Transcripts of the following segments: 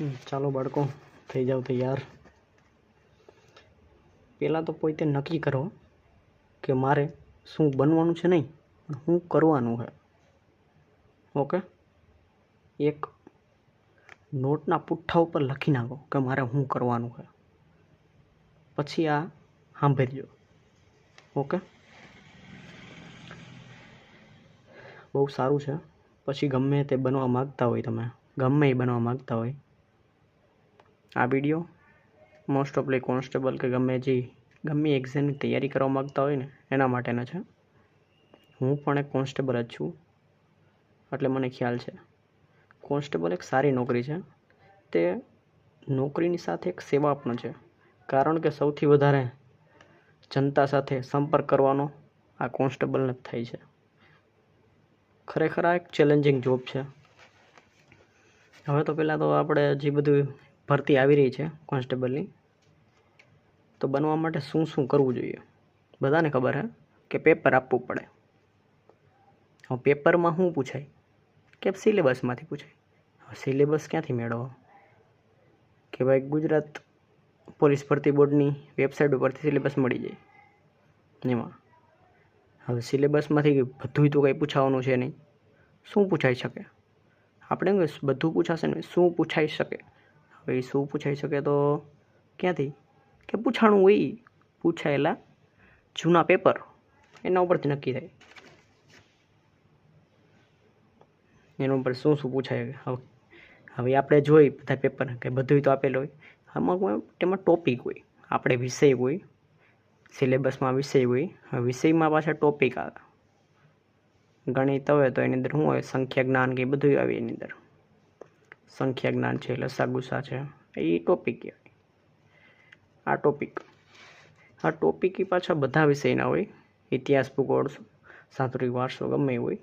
ચાલો બાળકો, થઈ જાઓ તૈયાર. પહેલાં તો પોતે નક્કી કરો કે મારે શું બનવાનું છે નહીં પણ શું કરવાનું છે ઓકે? એક નોટના પુઠ્ઠા ઉપર લખી નાખો કે મારે શું કરવાનું છે પછી આ સાંભળજો. ઓકે? બહુ સારું છે. પછી ગમે તે બનવા માગતા હોય તમે. ગમે એ બનવા માગતા હોય. આ વીડિયો મોસ્ટ ઓફલી કોન્સ્ટેબલ કે ગમે જે ગમે એક્ઝામની તૈયારી કરવા માગતા હોય ને, એના માટેના છે. હું પણ એક કોન્સ્ટેબલ જ છું, એટલે મને ખ્યાલ છે. કોન્સ્ટેબલ એક સારી નોકરી છે. તે નોકરીની સાથે એક સેવા પણ છે. કારણ કે સૌથી વધારે જનતા સાથે સંપર્ક કરવાનો આ કોન્સ્ટેબલને જ થાય છે. ખરેખર આ એક ચેલેન્જિંગ જોબ છે. હવે તો પહેલાં તો આપણે જે બધું ભરતી આવી રહી છે કોન્સ્ટેબલની. તો બનવા માટે શું શું કરવું જોઈએ? બધાને ખબર હે કે પેપર આપવું પડે. હવે પેપરમાં શું પૂછાય? કે સિલેબસમાંથી પૂછાય. હવે સિલેબસ ક્યાંથી મેળવો? કે ભાઈ ગુજરાત પોલીસ ભરતી બોર્ડની વેબસાઇટ ઉપરથી સિલેબસ મળી જાય. એમાં. હવે સિલેબસમાંથી બધુંય તો કંઈ પૂછાવાનું છે નહીં. શું પૂછાઈ શકે? આપણે બધું પૂછાશે ને શું પૂછાઈ શકે? હવે શું પૂછાઈ શકે તો ક્યાંથી? કે પૂછાણું હોય. પૂછાયેલા જૂના પેપર. એના ઉપરથી નક્કી થાય. એના ઉપર શું શું પૂછાય? હવે હવે આપણે જોઈ બધા પેપર કે બધુંય તો આપેલું હોય. આમાં તેમાં ટોપિક હોય. આપણે વિષય હોય. સિલેબસમાં વિષય હોય. વિષયમાં પાછા ટોપિક આવે. ગણિત હોય તો એની અંદર શું હોય? સંખ્યા, જ્ઞાન કે બધું આવે એની અંદર. સંખ્યા જ્ઞાન છે લસા ગુસા છે. એ ટોપિક કહેવાય આ ટોપિક આ ટોપિક એ પાછા બધા વિષયના હોય. ઇતિહાસ, ભૂગોળ, સાંસ્કૃતિક વારસો ગમે હોય.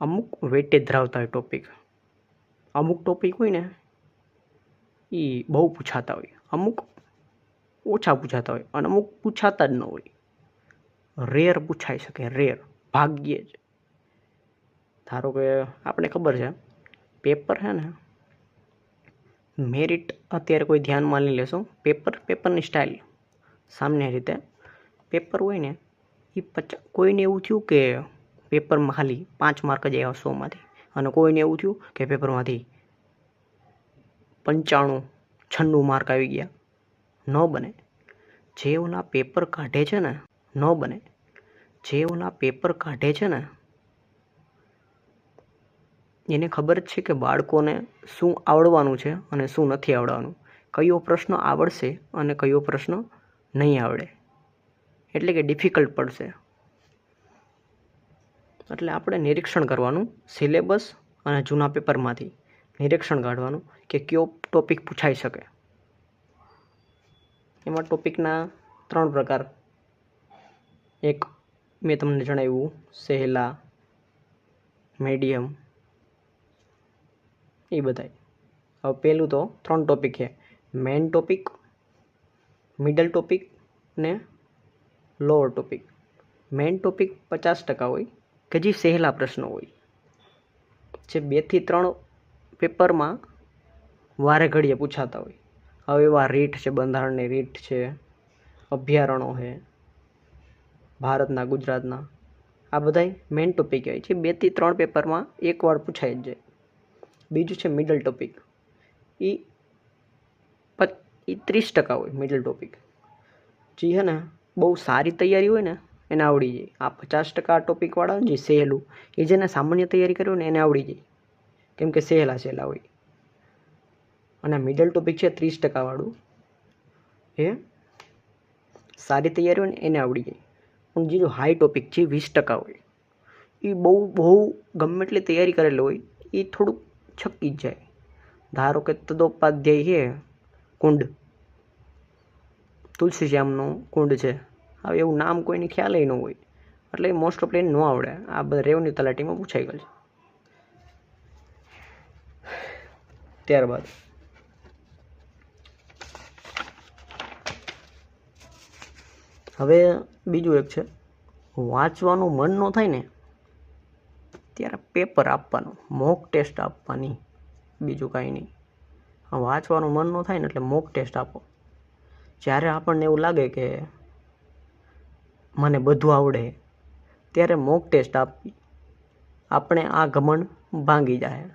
અમુક વેટેજ ધરાવતા હોય ટોપિક અમુક ટોપિક હોય ને એ બહુ પૂછાતા હોય. અમુક ઓછા પૂછાતા હોય અને અમુક પૂછાતા જ ન હોય. રેર પૂછાઈ શકે, રેર. ભાગ્યે જ. ધારો કે આપણે ખબર છે પેપર છે ને, મેરિટ અત્યારે કોઈ ધ્યાનમાં લઈ લેશો. પેપર, પેપરની સ્ટાઇલ સામાન્ય રીતે. પેપર હોય ને એ પચાસ કોઈને એવું થયું કે પેપરમાં ખાલી પાંચ માર્ક જ આવ્યા સોમાંથી, અને કોઈને એવું થયું કે પેપરમાંથી પંચાણું, છન્નું માર્ક આવી ગયા. ન બને. જે ઓલા પેપર કાઢે છે ને, ન બને. જે ઓલા પેપર કાઢે છે ને એને ખબર છે કે બાળકોને શું આવડવાનું છે અને શું નથી આવડવાનું? કયો પ્રશ્ન આવડશે અને કયો પ્રશ્ન નહીં આવડે? એટલે કે ડિફિકલ્ટ પડશે. એટલે આપણે નિરીક્ષણ કરવાનું સિલેબસ અને જૂના પેપરમાંથી. નિરીક્ષણ કાઢવાનું કે કયો ટોપિક પૂછાઈ શકે. એમાં ટોપિકના ત્રણ પ્રકાર. એક મેં તમને જણાવ્યું, સહેલા મીડિયમ એ બધાય. હવે પહેલું તો ત્રણ ટોપિક છે. મેઇન ટોપિક મિડલ ટોપિક ને લોઅર ટોપિક મેઇન ટોપિક પચાસ ટકા હોય કે જે સહેલા પ્રશ્નો હોય. જે બેથી ત્રણ પેપરમાં વારે ઘડીએ પૂછાતા હોય. હવે એવા રીટ છે, બંધારણની રીટ છે અભયારણ્યો છે, ભારતના, ગુજરાતના. આ બધાય મેઇન ટોપિક હોય છે. બેથી ત્રણ પેપરમાં એકવાર પૂછાઈ જ જાય. બીજું છે મિડલ ટોપિક એ ત્રીસ ટકા હોય મિડલ ટોપિક જે છે ને બહુ સારી તૈયારી હોય ને, એને આવડી જાય. આ પચાસ ટકા ટોપિકવાળા જે સહેલું, એ જેને સામાન્ય તૈયારી કરી હોય ને, એને આવડી જાય. કેમ કે સહેલા સહેલા હોય. અને મિડલ ટોપિક છે ત્રીસ ટકાવાળું એ સારી તૈયારી હોય ને, એને આવડી જાય. પણ જો હાઈ ટોપિક છે વીસ ટકા હોય એ બહુ બહુ ગમે એટલી તૈયારી કરેલી હોય એ થોડુંક છકી જાય. ધારો કે તદોપાધ્યાય છે કુંડ. તુલસીશ્યામનું કુંડ છે. હવે એવું નામ કોઈને ખ્યાલ ન હોય. એટલે મોસ્ટ ઓફ ન આવડે. આ બધા રેવન્યુ તલાટીમાં પૂછાઈ ગયેલ છે. ત્યારબાદ. હવે બીજું એક છે. વાંચવાનું મન ન થાય ને ત્યારે પેપર આપવાનું મોક ટેસ્ટ આપવાની. બીજું કાંઈ નહીં. વાંચવાનું મન ન થાય ને એટલે મોક ટેસ્ટ આપો. જ્યારે આપણને એવું લાગે કે મને બધું આવડે, ત્યારે મોક ટેસ્ટ આપવી આપણે આ ઘમંડ ભાંગી જાય.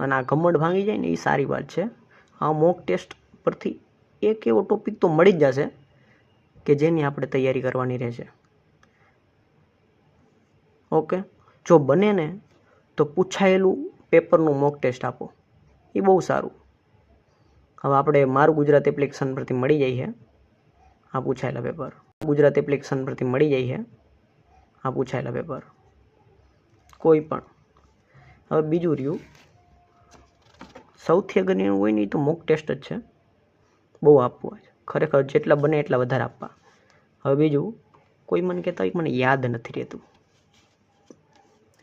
અને આ ઘમંડ ભાંગી જાય ને એ સારી વાત છે. આ મોક ટેસ્ટ પરથી એક એવો ટોપિક તો મળી જ જશે કે જેની આપણે તૈયારી કરવાની રહેશે. ઓકે? જો બને ને, તો પૂછાયેલું પેપરનું મોક ટેસ્ટ આપો. એ બહુ સારું. હવે આપણે મારું ગુજરાત એપ્લિકેશન પરથી મળી જાય છે. આ પૂછાયેલા પેપર. ગુજરાત એપ્લિકેશન પરથી મળી જાય છે. આ પૂછાયેલા પેપર. કોઈ પણ. હવે બીજું રહ્યું. સૌથી અગત્યનું હોય ને એ તો મોક ટેસ્ટ જ છે. બહુ આપવું ખરેખર જેટલા બને એટલા વધારે આપવા. હવે બીજું, કોઈ મને કહેતા હોય મને યાદ નથી રહેતું.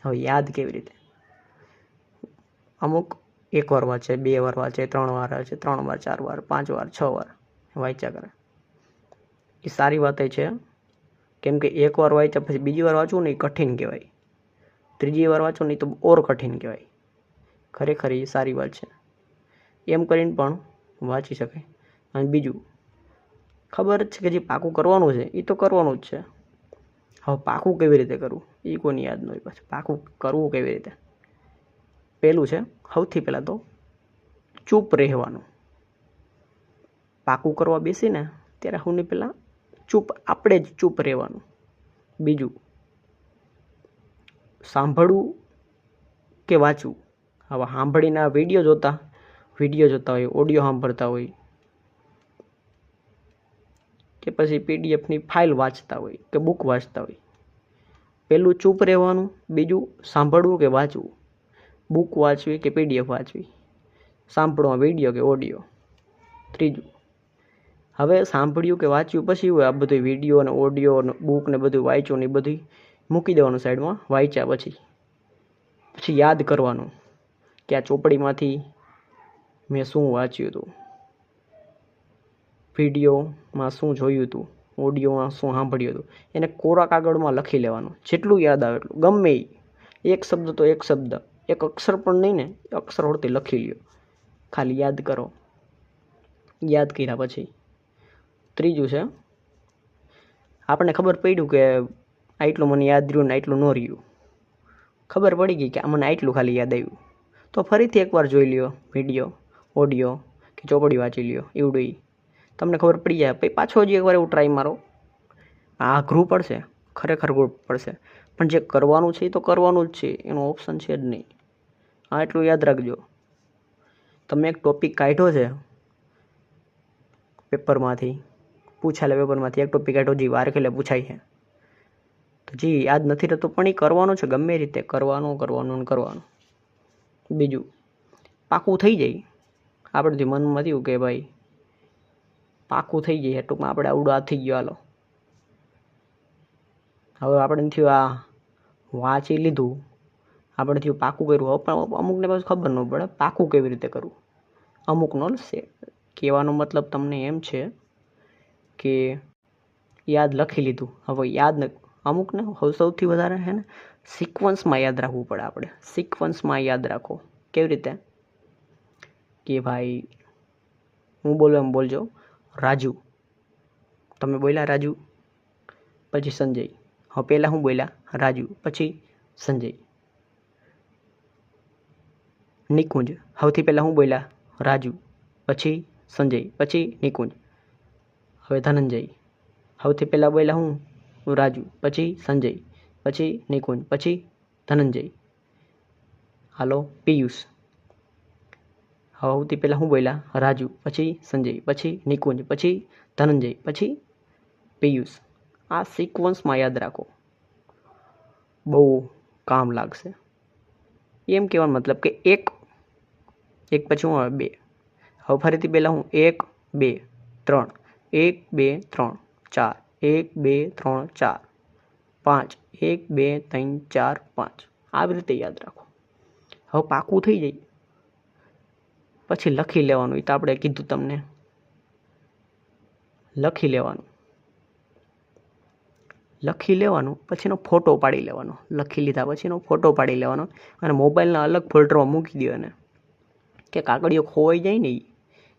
હવે યાદ કેવી રીતે? અમુક એક વાર વાંચે બે વાર વાંચે ત્રણ વાર વાંચે ત્રણ વાર, ચાર વાર, પાંચ વાર, છ વાર વાંચ્યા કરે. એ સારી વાત છે. કેમ કે એક વાર વાંચ્યા પછી બીજી વાર વાંચવું ને એ કઠિન કહેવાય. ત્રીજી વાર વાંચો ને તો ઓર કઠિન કહેવાય. ખરેખર એ સારી વાત છે. એમ કરીને પણ વાંચી શકાય. અને બીજું, ખબર છે કે જે પાકું કરવાનું છે, એ તો કરવાનું જ છે. હવે પાકું કેવી રીતે કરવું? એ કોની યાદ ન હોય પાછું. પાકું કરવું કેવી રીતે? પહેલું છે, સૌથી પહેલાં તો ચૂપ રહેવાનું. પાકું કરવા બેસીને ત્યારે સૌની પહેલાં ચૂપ, આપણે જ ચૂપ રહેવાનું. બીજું, સાંભળવું કે વાંચવું? હવે સાંભળીને આ વીડિયો જોતા વીડિયો જોતા હોય, ઓડિયો સાંભળતા હોય કે પછી પીડીએફની ફાઇલ વાંચતા હોય કે બુક વાંચતા હોય. પહેલું ચૂપ રહેવાનું, બીજું સાંભળવું કે વાંચવું? બુક વાંચવી કે પીડીએફ વાંચવી? સાંભળવા વીડિયો કે ઓડિયો? ત્રીજું, હવે સાંભળ્યું કે વાંચ્યું પછી આ બધું વીડિયો અને ઓડિયો અને બુક ને બધું વાંચ્યું ને બધું મૂકી દેવાનું સાઈડમાં, વાંચ્યા પછી. પછી યાદ કરવાનું કે આ ચોપડીમાંથી મેં શું વાંચ્યું હતું? વિડીયોમાં શું જોયું હતું? ઓડિયોમાં શું સાંભળ્યું હતું? એને કોરા કાગળમાં લખી લેવાનું. જેટલું યાદ આવે એટલું. ગમે એ એક શબ્દ તો એક શબ્દ. એક અક્ષર પણ નહીં ને અક્ષર હોડતી લખી લ્યો. ખાલી યાદ કરો. યાદ કર્યા પછી. ત્રીજું છે, આપણને ખબર પડ્યું કે આટલું મને યાદ રહ્યું ને આટલું ન રહ્યું. ખબર પડી ગઈ કે મને આટલું ખાલી યાદ આવ્યું. તો ફરીથી એકવાર જોઈ લ્યો વીડિયો, ઓડિયો કે ચોપડી વાંચી લ્યો. એવડું તમને ખબર પડી જાય. પછી પાછો હજી એકવાર એવું ટ્રાય મારો. આ અઘરું પડશે. ખરેખર અઘરું પડશે. પણ જે કરવાનું છે એ તો કરવાનું જ છે. એનો ઓપ્શન છે જ નહીં. હા, એટલું યાદ રાખજો. તમે એક ટોપિક કાઢ્યો છે પેપરમાંથી, પૂછાયેલા પેપરમાંથી, એક ટોપિક કાઢ્યો જે વાર ખેલે પૂછાય છે. તો જી યાદ નથી રહેતું, પણ એ કરવાનું છે, ગમે રીતે. કરવાનું કરવાનું ને કરવાનું. બીજું, પાકું થઈ જાય. આપણેથી મનમાં થયું કે ભાઈ પાકું થઈ જઈએ ટૂંકમાં આપણે આવડું આ થઈ ગયો હાલો. હવે આપણે થયું આ વાંચી લીધું. આપણે થયું પાકું કર્યું. પણ અમુકને પાછું ખબર ન પડે પાકું કેવી રીતે કરવું. અમુકનો કહેવાનો મતલબ તમને એમ છે કે યાદ લખી લીધું. હવે યાદ ન અમુકને હવે સૌથી વધારે છે ને સિક્વન્સમાં યાદ રાખવું પડે આપણે. સિક્વન્સમાં યાદ રાખો. કેવી રીતે? કે ભાઈ, હું બોલું એમ બોલજો. રાજુ. તમે બોલ્યા રાજુ, પછી સંજય. હવે પહેલાં હું બોલ્યા રાજુ, પછી સંજય. નિકુંજ, સૌથી પહેલાં હું બોલ્યા રાજુ, પછી સંજય, પછી નિકુંજ. હવે ધનંજય, સૌથી પહેલાં બોલ્યા હું રાજુ, પછી સંજય, પછી નિકુંજ, પછી ધનંજય. હાલો, પિયુષ. સૌથી પહેલાં હું બોલ્યા, રાજુ, પછી સંજય, પછી નિકુંજ, પછી ધનંજય, પછી પિયુષ. આ સિક્વન્સમાં યાદ રાખો. બહુ કામ લાગશે. એમ કહેવાનો મતલબ કે એક એક પછી હું આવે બે. હવે ફરીથી પહેલાં હું એક, બે, ત્રણ. એક, બે, ત્રણ, ચાર. એક, બે, ત્રણ, ચાર. પાંચ. એક, બે, ત્રણ, ચાર, પાંચ. આવી રીતે યાદ રાખો. હવે પાકું થઈ જાય. પછી લખી લેવાનું એ તો આપણે કીધું તમને. લખી લેવાનું. લખી લેવાનું પછી એનો ફોટો પાડી લેવાનો. લખી લીધા પછી એનો ફોટો પાડી લેવાનો અને મોબાઈલના અલગ ફોલ્ડરમાં મૂકી દો એને. કે કાગળિયો ખોવાઈ જાય ને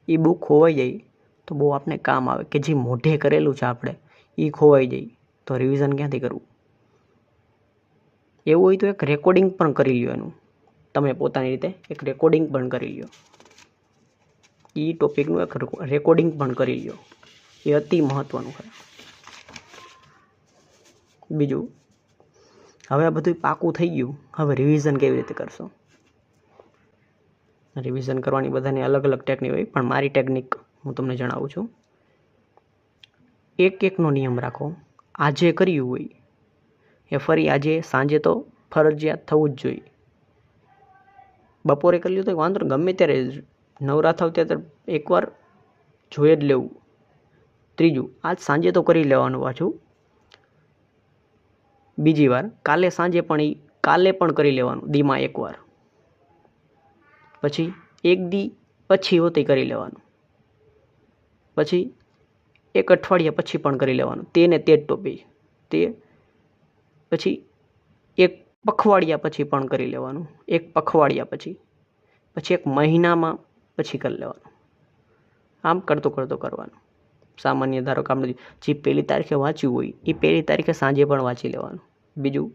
એ બુક ખોવાઈ જાય, તો બહુ આપણે કામ આવે. કે જે મોઢે કરેલું છે આપણે એ ખોવાઈ જાય. તો રિવિઝન ક્યાંથી કરવું? એવું હોય તો એક રેકોર્ડિંગ પણ કરી લ્યો એનું. તમે પોતાની રીતે એક રેકોર્ડિંગ પણ કરી લ્યો. એ ટોપિકનું એક રેકોર્ડિંગ પણ કરી લ્યો. એ અતિ મહત્ત્વનું છે. બીજું, હવે આ બધું પાકું થઈ ગયું. હવે રિવિઝન કેવી રીતે કરશો? રિવિઝન કરવાની બધાની અલગ અલગ ટેકનિક હોય, પણ મારી ટેકનિક હું તમને જણાવું છું. એક એકનો નિયમ રાખો. આજે કર્યું હોય, એ ફરી આજે સાંજે તો ફરજિયાત થવું જ જોઈએ. બપોરે કરી લ્યો તો વાંધો ગમે ત્યારે નવરા થાવ ત્યારે એકવાર જોઈ જ લેવું. ત્રીજું, આજ સાંજે તો કરી લેવાનું પાછું. બીજી વાર, કાલે સાંજે પણ એ કાલે પણ કરી લેવાનું, દીમાં એકવાર. પછી એક દી પછી હોતી કરી લેવાનું. પછી એક અઠવાડિયા પછી પણ કરી લેવાનું. તે ને તે જ ટોપિક તે પછી એક પખવાડિયા પછી પણ કરી લેવાનું. એક પખવાડિયા પછી. પછી એક મહિનામાં પછી કરી લેવાનું. આમ કરતો કરતો કરવાનું. સામાન્ય ધારો કે આપણે જે પહેલી તારીખે વાંચ્યું હોય, એ પહેલી તારીખે સાંજે પણ વાંચી લેવાનું. બીજું,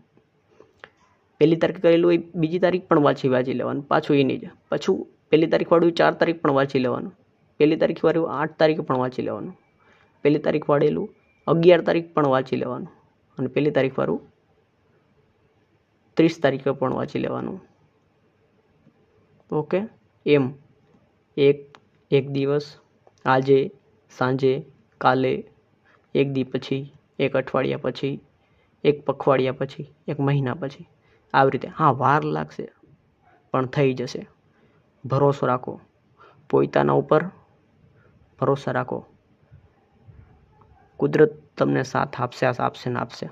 પહેલી તારીખે કરેલું હોય, બીજી તારીખ પણ વાંચી વાંચી લેવાનું. પાછું એ નહીં જ પાછું પહેલી તારીખવાળું ચાર તારીખ પણ વાંચી લેવાનું. પહેલી તારીખવાળું આઠ તારીખે પણ વાંચી લેવાનું. પહેલી તારીખ વાળેલું અગિયાર તારીખ પણ વાંચી લેવાનું. અને પહેલી તારીખવાળું ત્રીસ તારીખે પણ વાંચી લેવાનું. ઓકે? એમ. એક એક દિવસ, આજે, સાંજે, કાલે, એક દી પછી, એક અઠવાડિયા પછી, એક પખવાડિયા પછી, એક મહિના પછી. આવી રીતે. હા, વાર લાગશે, પણ થઈ જશે. ભરોસો રાખો. પોતાના ઉપર ભરોસા રાખો. કુદરત તમને સાથ આપશે આપશે ને આપશે.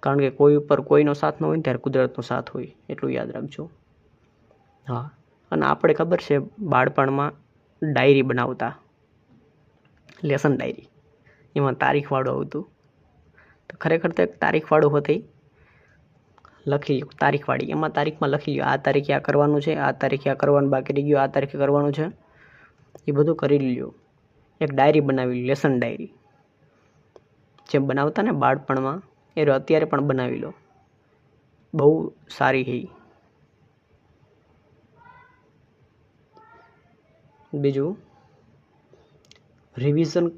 કારણ કે કોઈ ઉપર કોઈનો સાથ ન હોય ને ત્યારે કુદરતનો સાથ હોય. એટલું યાદ રાખજો. હા. અને આપણે ખબર છે, બાળપણમાં ડાયરી બનાવતા. Lesson diary. એમાં તારીખવાળું આવતું. તો ખરેખર તો એક તારીખવાળું હતી લખી લ્યો, તારીખવાળી. એમાં તારીખમાં લખી લ્યો, આ તારીખે આ કરવાનું છે, આ તારીખે આ કરવાનું, બાકી રહી ગયું, આ તારીખે કરવાનું છે. એ બધું કરી લ્યો. એક ડાયરી બનાવી લેસન ડાયરી. જેમ બનાવતા ને બાળપણમાં એ અત્યારે પણ બનાવી લો. બહુ સારી છે બીજું રિવિઝન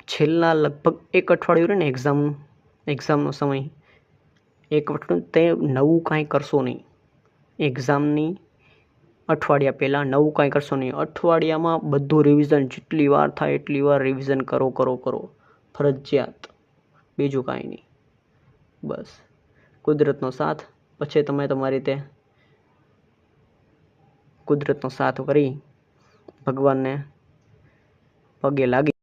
છેલ્લા લગભગ એક અઠવાડિયું રહે ને એક્ઝામ એક્ઝામનો સમય. એક અઠવાડિયું તે નવું કાંઈ કરશો નહીં. એક્ઝામની અઠવાડિયા પહેલાં નવું કાંઈ કરશો નહીં. અઠવાડિયામાં બધું રિવિઝન જેટલી વાર થાય એટલી વાર રિવિઝન કરો કરો કરો. ફરજિયાત. બીજું કાંઈ નહીં. બસ. કુદરતનો સાથ. પછી તમે તમારી રીતે કુદરતનો સાથ કરી ભગવાનને પગે લાગી